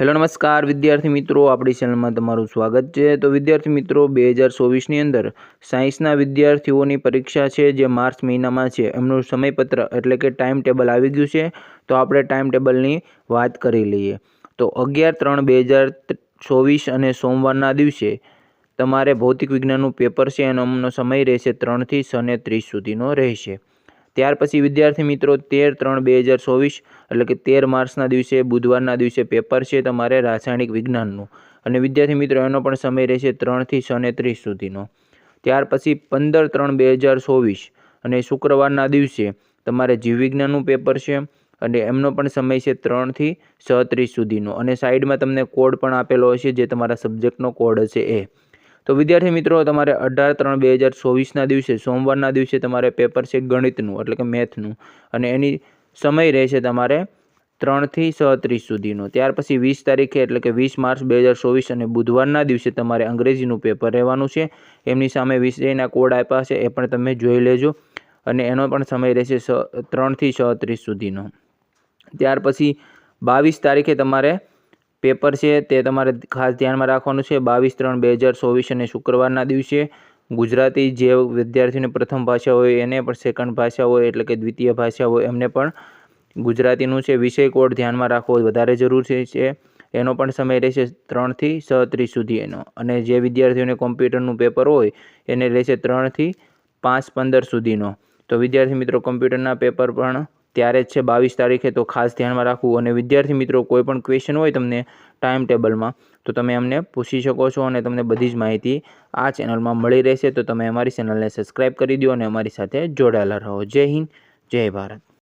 Hello, નમસ્કાર. વિદ્યાર્થી મિત્રો, આપણી ચેનલમાં તમારું સ્વાગત છે. તો વિદ્યાર્થી મિત્રો, બે હજાર ચોવીસની અંદર સાયન્સના વિદ્યાર્થીઓની પરીક્ષા છે જે માર્ચ મહિનામાં છે. એમનું સમયપત્ર એટલે કે ટાઈમ ટેબલ આવી ગયું છે. તો આપણે ટાઈમ ટેબલની વાત કરી લઈએ. તો અગિયાર ત્રણ બે હજાર ચોવીસ અને સોમવારના દિવસે તમારે ભૌતિક વિજ્ઞાનનું પેપર છે એનો એમનો સમય રહેશે ત્રણથી સને ત્રીસ સુધીનો રહેશે. ત્યાર પછી વિદ્યાર્થી મિત્રો તેર ત્રણ બે હજાર ચોવીસ, એટલે કે તેર માર્ચના દિવસે, બુધવારના દિવસે પેપર છે તમારે રાસાયણિક વિજ્ઞાનનું. અને વિદ્યાર્થી મિત્રો, એનો પણ સમય રહેશે ત્રણથી છ ને ત્રીસ સુધીનો. ત્યાર પછી પંદર ત્રણ બે હજાર ચોવીસ, અને શુક્રવારના દિવસે તમારે જીવવિજ્ઞાનનું પેપર છે, અને એમનો પણ સમય છે ત્રણથી છ ત્રીસ સુધીનો. અને સાઈડમાં તમને કોડ પણ આપેલો હશે, જે તમારા સબ્જેક્ટનો કોડ હશે એ. તો વિદ્યાર્થી મિત્રો, તમારે અઢાર ત્રણ બે હજાર ચોવીસના દિવસે, સોમવારના દિવસે તમારે પેપર છે ગણિતનું, એટલે કે મેથનું અને એની સમય રહેશે તમારે ત્રણથી સત્રીસ સુધીનો. ત્યાર પછી વીસ તારીખે, એટલે કે વીસ માર્ચ બે હજાર ચોવીસ અને બુધવારના દિવસે તમારે અંગ્રેજીનું પેપર રહેવાનું છે. એમની સામે વિષયના કોડ આપ્યા છે, એ પણ તમે જોઈ લેજો. અને એનો પણ સમય રહેશે સ, ત્રણથી સત્રીસ સુધીનો. ત્યાર પછી બાવીસ તારીખે તમારે પેપર છે તે તમારે ખાસ ધ્યાનમાં રાખવાનું છે. બાવીસ ત્રણ બે હજાર ચોવીસ અને શુક્રવારના દિવસે ગુજરાતી જે વિદ્યાર્થીઓની પ્રથમ ભાષા હોય એને પણ સેકન્ડ ભાષા હોય એટલે કે દ્વિતીય ભાષા હોય એમને પણ ગુજરાતીનું છે વિષય કોડ ધ્યાનમાં રાખવો વધારે જરૂરી છે. એનો પણ સમય રહેશે ત્રણથી સત્રીસ સુધી એનો. અને જે વિદ્યાર્થીઓને કોમ્પ્યુટરનું પેપર હોય એને રહેશે ત્રણથી પાંચ પંદર સુધીનો. તો વિદ્યાર્થી મિત્રો, કોમ્પ્યુટરના પેપર પણ ત્યારે જ છે બાવીસ તારીખે, તો ખાસ ધ્યાનમાં રાખવું. અને વિદ્યાર્થી મિત્રો, કોઈ પણ ક્વેશ્ચન હોય તમને ટાઈમ ટેબલમાં, તો તમે અમને પૂછી શકો છો અને તમને બધી જ માહિતી આ ચેનલમાં મળી રહેશે. તો તમે અમારી ચેનલને સબસ્ક્રાઈબ કરી દો અને અમારી સાથે જોડાયેલા રહો. જય હિન્દ, જય ભારત.